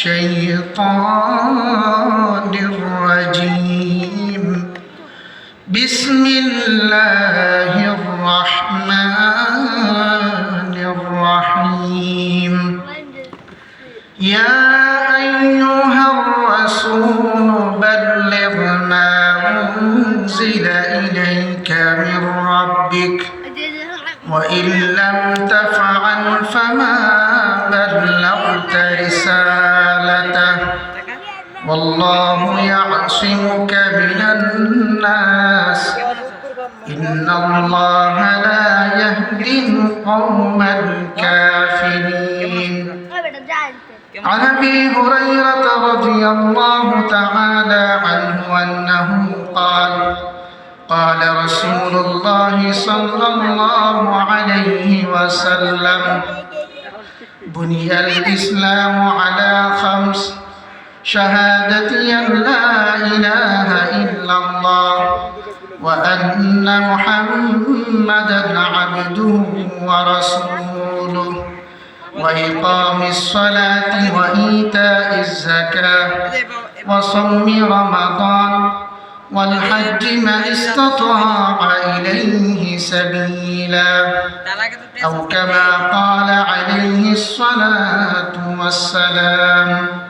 الشيطان الرجيم. بسم الله الرحمن الرحيم. يا أيها الرسول بلغ ما أنزل إليك من ربك وإن لم تفعل فما بلغت رسالته والله يعصمك من الناس. إن الله لا يهدي القوم الكافرين. عن أبي هريرة رضي الله تعالى عنه أنه قال قال رسول الله صلى الله عليه وسلم بني الإسلام على خمس شهادة أن لا إله إلا الله وأن محمدا عبده ورسوله. وإقام الصلاة وإيتاء الزكاة وصوم رمضان والحج من استطاع إليه سبيلا. أو كما قال عليه الصلاة والسلام.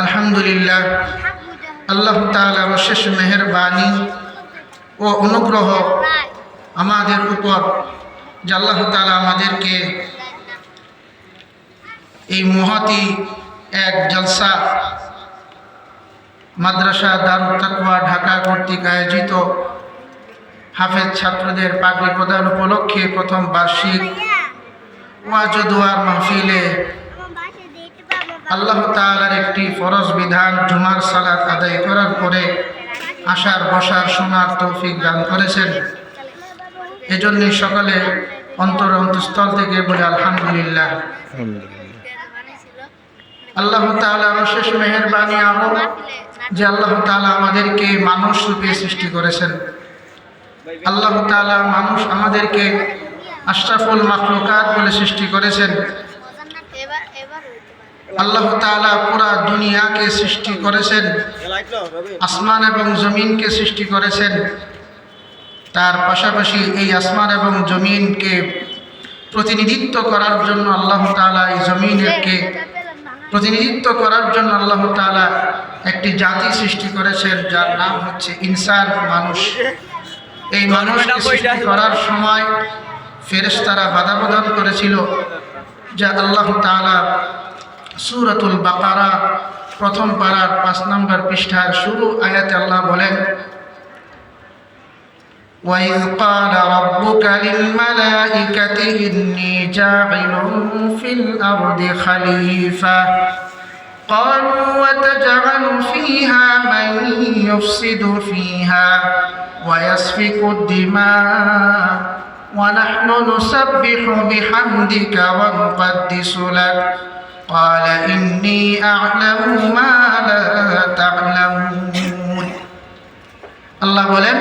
আলহামদুলিল্লাহ। আল্লাহ তালার শেষ মেহরবানি ও অনুগ্রহ আমাদের উপর, যে আল্লাহ তালা আমাদেরকে এই মহতি এক জলসা মাদ্রাসা দারুল তাকওয়া ঢাকা কর্তৃক আয়োজিত হাফেজ ছাত্রদের পাগড়ি প্রদান উপলক্ষে প্রথম বার্ষিক ওয়াজদুয়ার মাহফিলে আল্লাহ তালার একটি ফরজ বিধান জুমার সালাত আদায় করার পরে আসার বসার, শোনার তৌফিক দান করেছেন। এজন্য সকালে অন্তর অন্তঃস্থল থেকে বলে, আলহামদুলিল্লাহ। আল্লাহ তাআলার অশেষ মেহেরবানি আরও যে আল্লাহ তাআলা আমাদেরকে মানুষ রূপে সৃষ্টি করেছেন। আল্লাহ তাআলা মানুষ আমাদেরকে আশরাফুল মাখলুকাত বলে সৃষ্টি করেছেন। আল্লাহ তাআলা পুরা দুনিয়াকে সৃষ্টি করেছেন, আসমান এবং জমিনকে সৃষ্টি করেছেন। তার পাশাপাশি এই আসমান এবং জমিনকে প্রতিনিধিত্ব করার জন্য আল্লাহ তাআলা এই জমিনকে প্রতিনিধিত্ব করার জন্য আল্লাহ তাআলা একটি জাতি সৃষ্টি করেছেন, যার নাম হচ্ছে ইনসান মানুষ। এই মানুষকে করার সময় ফেরেশতারা বাধা প্রদান করেছিল, যা আল্লাহ তাআলা সূরাতুল বাকারা প্রথম পারার পাঁচ নম্বর পৃষ্ঠার শুরু আয়াতে আল্লাহ বলেন وإذ قال ربك للملائكة إني جاعل في الأرض خليفة قالوا وتجعل فيها من يفسد فيها ويسفك الدماء ونحن نسبح بحمدك ونقدس لك قال إني أعلم ما لا تعلمون আল্লাহ বলেন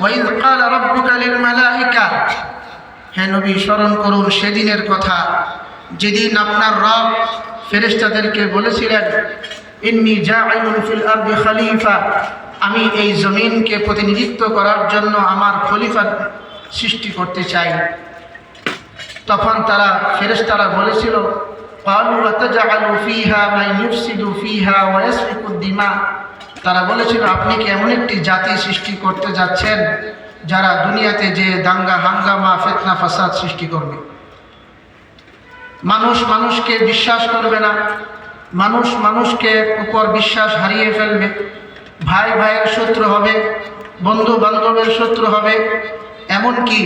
ওয়াইদ ক্বালা রাব্বুকা লিল মালাইকা হে নবী স্মরণ করুন সেদিনের কথা যেদিন আপনার রব ফেরেশতাদেরকে বলেছিলেন ইন্নি জাইলুন ফিল আরদি খলিফা আমি এই জমিনকে প্রতিনিধিত্ব করার জন্য আমার খলিফা সৃষ্টি করতে চাই তখন তারা ফেরেস তারা বলেছিল তারা বলেছিল, আপনি কি এমন একটি জাতি সৃষ্টি করতে যাচ্ছেন যারা দুনিয়াতে যে দাঙ্গা, হাঙ্গামা, ফেতনা, ফাসাদ সৃষ্টি করবে? মানুষ মানুষকে বিশ্বাস করবে না। মানুষ মানুষকে উপর বিশ্বাস হারিয়ে ফেলবে। ভাই ভাইয়ের শত্রু হবে বন্ধু বান্ধবের শত্রু হবে। এমনকি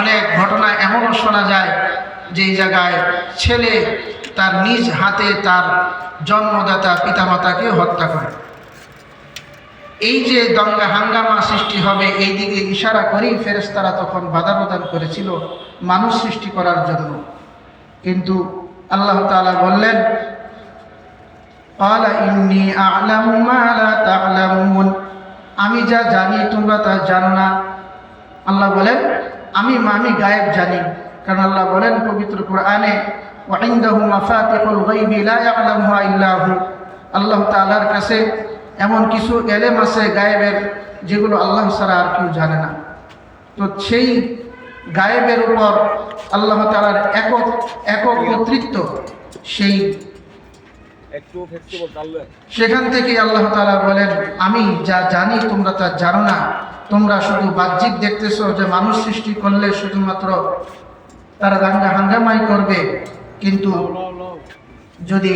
অনেক ঘটনা এমনও শোনা যায় যেই জায়গায় ছেলে তার নিজ হাতে তার জন্মদাতা পিতামাতাকে হত্যা করে। এই যে দঙ্গা হাঙ্গামা সৃষ্টি হবে, এই দিকে ইশারা করেই ফেরেশতারা তখন বাধা প্রদান করেছিল মানুষ সৃষ্টি করার জন্য। কিন্তু আল্লাহ তাআলা বললেন আমি যা জানি তোমরা তা জানো না। আল্লাহ বলেন আমি আমি গায়েব জানি। কারণ আল্লাহ বলেন পবিত্র কোরআনে আল্লাহ তাআলার কাছে এমন কিছু এলেম আছে গায়েবের, যেগুলো আল্লাহ ছাড়া আর কেউ জানে না। তো সেই গায়েবের উপর আল্লাহ তাআলার একক একক কর্তৃত্ব, সেই সেখান থেকে আল্লাহ তাআলা বলেন, আমি যা জানি তোমরা তা জানো না। তোমরা শুধু বাহ্যিক দেখতেছো যে মানুষ সৃষ্টি করলে শুধুমাত্র তারা দাঙ্গা হাঙ্গামাই করবে। কিন্তু যদি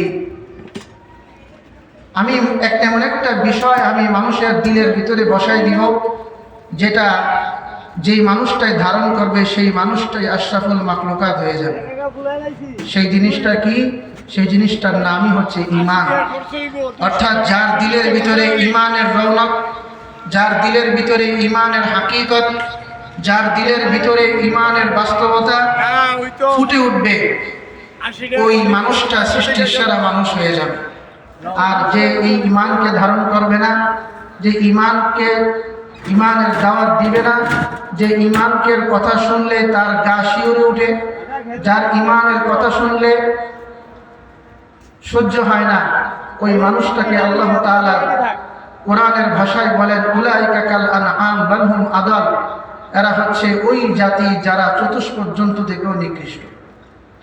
আমি এক এমন একটা বিষয় আমি মানুষের দিলের ভিতরে বসাই দিব, যেটা যেই মানুষটাই ধারণ করবে, সেই মানুষটাই আশরাফুল মাকলুকাত হয়ে যাবে। সেই জিনিসটা কি? সেই জিনিসটার নামই হচ্ছে ইমান অর্থাৎ যার দিলের ভিতরে ইমানের রৌনক, যার দিলের ভিতরে ইমানের হাকিকত, যার দিলের ভিতরে ইমানের বাস্তবতা ফুটে উঠবে, ওই মানুষটা সৃষ্টির সেরা মানুষ হয়ে যাবে। আর যে এই ইমানকে ধারণ করবে না, যে ইমানকে ইমানের দাওয়াত দিবে না, যে ইমানকে কথা শুনলে তার গা শিউরে উঠে, যার ইমানের কথা শুনলে সহ্য হয় না। ওই মানুষটাকে আল্লাহ তাআলা কোরআনের ভাষায় বলেন, উলাইকা কাল আনআম বাল হুম আদাল। এরা হচ্ছে ওই জাতি যারা চতুষ্পদ পর্যন্ত থেকেও নিকৃষ্ট।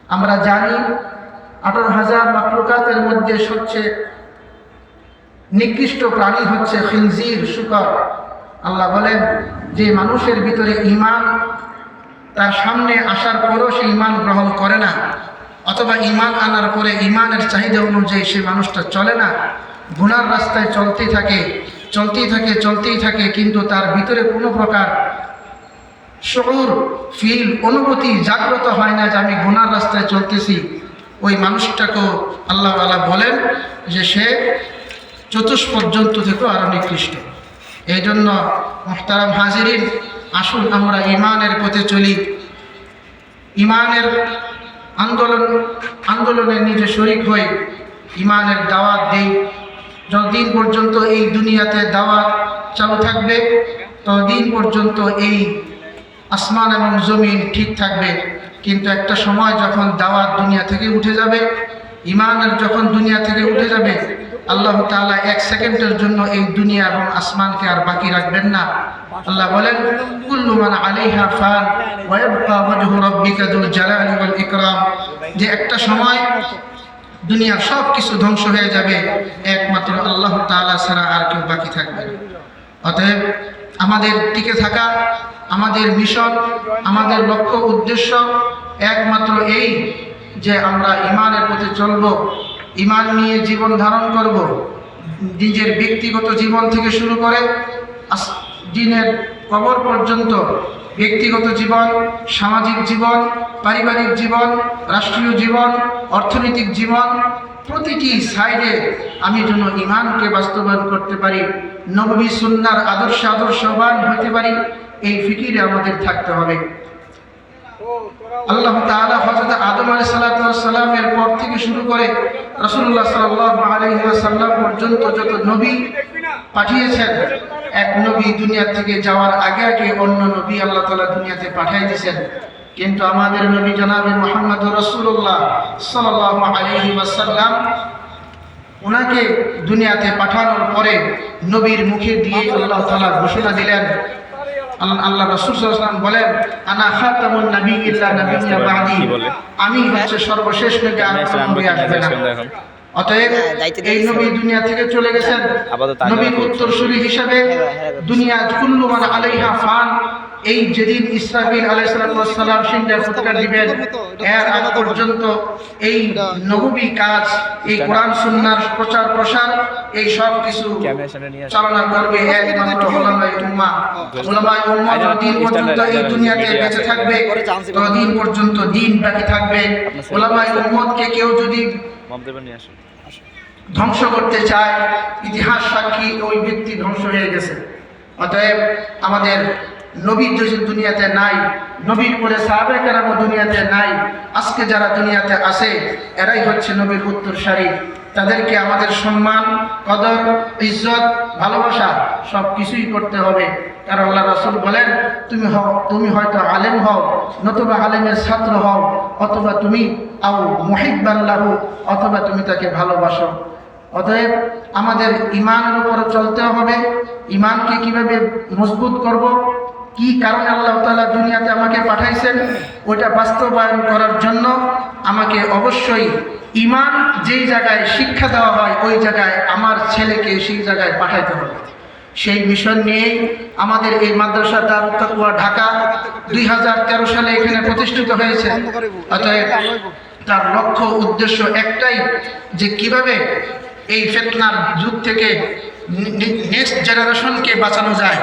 আমরা জানি আঠারো হাজার মাকলুকাতের মধ্যে সবচেয়ে নিকৃষ্ট প্রাণী হচ্ছে খিনজির, শুকর। আল্লাহ বলেন, যে মানুষের ভিতরে ইমান তার সামনে আসার পরও সে ইমান গ্রহণ করে না। অথবা ইমান আনার পরে ইমানের চাহিদা অনুযায়ী সে মানুষটা চলে না। গুনার রাস্তায় চলতেই থাকে চলতেই থাকে চলতেই থাকে, কিন্তু তার ভিতরে কোনো প্রকার শহুর ফিল, অনুভূতি জাগ্রত হয় না যে আমি গুনার রাস্তায় চলতেছি। ওই মানুষটাকেও আল্লাহ আল্লাহ বলেন যে সে চতুষ্পদ জন্তু থেকেও আরও নিকৃষ্ট। এই জন্য মোহতারাম হাজিরিন, আসুন আমরা ইমানের পথে চলি। ইমানের আন্দোলন আন্দোলনের নিজে শরিক হই ইমানের দাওয়াত দিই। যতদিন পর্যন্ত এই দুনিয়াতে দাওয়াত চালু থাকবে, ততদিন পর্যন্ত এই আসমান এবং জমিন ঠিক থাকবে। কিন্তু একটা সময় যখন দাওয়াত দুনিয়া থেকে উঠে যাবে, ইমানের যখন দুনিয়া থেকে উঠে যাবে আল্লাহ তাআলা এক সেকেন্ডের জন্য এই দুনিয়া এবং আসমানকে আর বাকি রাখবেন না। আল্লাহ বলেন, কুল্লু মান আলাইহা ফান ওয়াল ইকরাম। যে একটা সময় দুনিয়ার সব কিছু ধ্বংস হয়ে যাবে, একমাত্র আল্লাহ তাআলা ছাড়া আর কেউ বাকি থাকবে না। অতএব আমাদের টিকে থাকা, আমাদের মিশন, আমাদের লক্ষ্য, উদ্দেশ্য একমাত্র এই যে আমরা ইমানের পথে চলব। ইমান নিয়ে জীবন ধারণ করব, নিজের ব্যক্তিগত জীবন থেকে শুরু করে দিনের কবর পর্যন্ত ব্যক্তিগত জীবন, সামাজিক জীবন, পারিবারিক জীবন, রাষ্ট্রীয় জীবন, অর্থনৈতিক জীবন, প্রতিটি সাইডে আমি যেন ইমানকে বাস্তবায়ন করতে পারি, নবী সুন্নার আদর্শ আদর্শবান হতে পারি, এই ফিকিরে আমাদের থাকতে হবে। আল্লাহ আদম পর থেকে শুরু করে ওয়াসাল্লাম পর্যন্ত যত নবী পাঠিয়েছেন, এক নবী দুনিয়া থেকে যাওয়ার আগে আগে অন্য নবী আল্লাহ দুনিয়াতে পাঠিয়ে দিয়েছেন। কিন্তু আমাদের নবী জনাবে মুহাম্মদ রাসূলুল্লাহ সাল্লাল্লাহু আলাইহি ওয়াসাল্লাম ওনাকে দুনিয়াতে পাঠানোর পরে নবীর মুখে দিয়ে আল্লাহ তাআলা ঘোষণা দিলেন আল্লাহ আল্লাহ রাসূল সাল্লাল্লাহু আলাইহি ওয়াসাল্লাম বলেন আনা খাতামুন নবী ইল্লা নাবিয়্যা বাদি। আমি হচ্ছে সর্বশেষ নবী আর নবী আসবে না। অতএব হ্যাঁ, এই। নবী দুনিয়া থেকে চলে গেছেন। নবীর উত্তরসূরি হিসাবে হ্যাঁ, হ্যাঁ, দুনিয়া কুল্লু মান আলাইহা ফান। এই যেদিন ইসরাফিল আলাইহিস সালাম সিংহা ফুৎকার দিবেন এর আগ পর্যন্ত এই নবী কাজ এই কোরআন সুন্নাহর প্রচার প্রসার এই সব কিছু। চালনা করবে একমাত্র ওলামায়ে উম্মাহ যতদিন পর্যন্ত এই দুনিয়াতে বেঁচে থাকবে ততদিন পর্যন্ত দিন বাকি থাকবে। ওলামায়ে উম্মতকে কেউ যদি ধ্বংস করতে চায় ইতিহাস সাক্ষী ওই ব্যক্তি ধ্বংস হয়ে গেছে। অতএব আমাদের নবীর যদি দুনিয়াতে নাই, নবীর পরে সাহাবে কেরামও দুনিয়াতে নাই, আজকে যারা দুনিয়াতে আসে এরাই হচ্ছে নবীর উত্তরসারী। তাদেরকে আমাদের সম্মান, কদর, ইজ্জত, ভালোবাসা সব কিছুই করতে হবে। কারণ আল্লাহ রাসূল বলেন, তুমি হও তুমি হয়তো আলেম হও, নতুবা আলেমের ছাত্র হও, অথবা তুমি আও মহিব্বাল্লাহু অথবা তুমি তাকে ভালোবাসো। অতএব আমাদের ইমানের উপর চলতে হবে। ইমানকে কীভাবে মজবুত করব? কি কারণে আল্লাহ তালা দুনিয়াতে আমাকে পাঠাইছেন, ওইটা বাস্তবায়ন করার জন্য আমাকে অবশ্যই ইমান যেই জায়গায় শিক্ষা দেওয়া হয়, ওই জায়গায় আমার ছেলেকে সেই জায়গায় পাঠাইতে হবে। সেই মিশন নিয়েই আমাদের এই মাদ্রাসা দারুত তাকওয়া ঢাকা দুই হাজার তেরো সালে এখানে প্রতিষ্ঠিত হয়েছে। অতএব তার লক্ষ্য, উদ্দেশ্য একটাই যে কীভাবে এই ফেতনার যুগ থেকে নেক্সট জেনারেশনকে বাঁচানো যায়।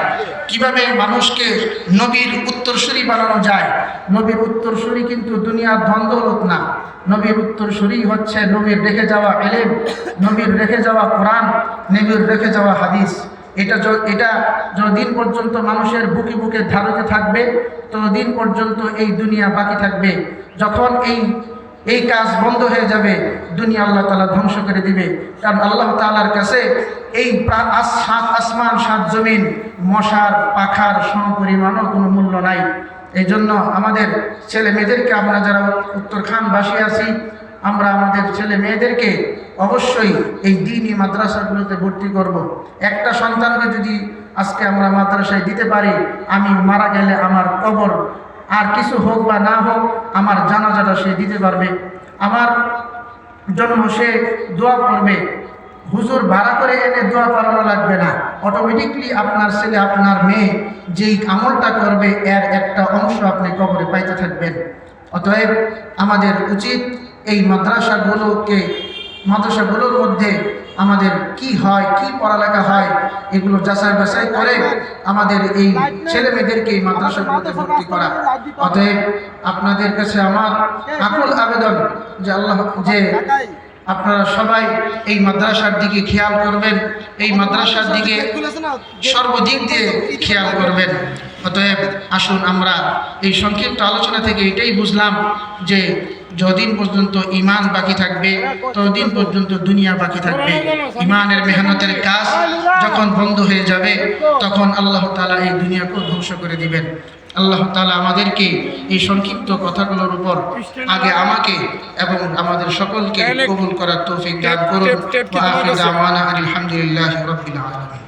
কীভাবে মানুষকে নবীর উত্তরসূরি বানানো যায়? নবীর উত্তরসূরি কিন্তু দুনিয়ার ধন্দৌলত না। নবীর উত্তরসূরি হচ্ছে নবীর রেখে যাওয়া এলেম, নবীর রেখে যাওয়া কোরআন, নবীর রেখে যাওয়া হাদিস। এটা এটা যতদিন পর্যন্ত মানুষের বুকে বুকে ধারতে থাকবে, ততদিন পর্যন্ত এই দুনিয়া বাকি থাকবে। যখন এই এই কাজ বন্ধ হয়ে যাবে, দুনিয়া আল্লাহ তালা ধ্বংস করে দিবে কারণ আল্লাহ তালার কাছে এই সাত আসমান, সাত জমিন, মশার, পাখার সমপরিমাণও কোনো মূল্য নাই এই জন্য আমাদের ছেলে মেয়েদেরকে আমরা যারা উত্তরখানবাসী আছি, আমরা আমাদের ছেলে মেয়েদেরকে অবশ্যই এই দিনই মাদ্রাসাগুলোতে ভর্তি করব। একটা সন্তানকে যদি আজকে আমরা মাদ্রাসায় দিতে পারি, আমি মারা গেলে আমার কবর আর কিছু হোক বা না হোক, আমার জানাজাটা সে দিতে পারবে। আমার জন্য সে দোয়া করবে। হুজুর ভাড়া করে এনে দোয়া করানো লাগবে না। অটোমেটিকলি আপনার ছেলে, আপনার মেয়ে যেই আমলটা করবে, এর একটা অংশ আপনি কবরে পাইতে থাকবেন। অতএব আমাদের উচিত এই মাদ্রাসাগুলোকে, মাদ্রাসাগুলোর মধ্যে আমাদের কি হয়, কি পড়ালেখা হয়, এগুলো যাচাই বাছাই করে আমাদের এই ছেলে মেয়েদেরকে এই মাদ্রাসাগুলোতে ভর্তি করা। অতএব আপনাদের কাছে আমার আকুল আবেদন যে আল্লাহ, যে আপনারা সবাই এই মাদ্রাসার দিকে খেয়াল করবেন, এই মাদ্রাসার দিকে সর্বদিক দিয়ে খেয়াল করবেন। অতএব আসুন আমরা এই সংক্ষিপ্ত আলোচনা থেকে এটাই বুঝলাম যে যতদিন পর্যন্ত ইমান বাকি থাকবে ততদিন পর্যন্ত দুনিয়া বাকি থাকবে। ইমানের মেহনতের কাজ যখন বন্ধ হয়ে যাবে তখন আল্লাহ তালা এই দুনিয়াকেও ধ্বংস করে দিবেন। আল্লাহ তালা আমাদেরকে এই সংক্ষিপ্ত কথাগুলোর উপর আগে আমাকে এবং আমাদের সকলকে কবুল করার তৌফিক দান করুন। আলহামদুলিল্লাহি রাব্বিল আলামিন।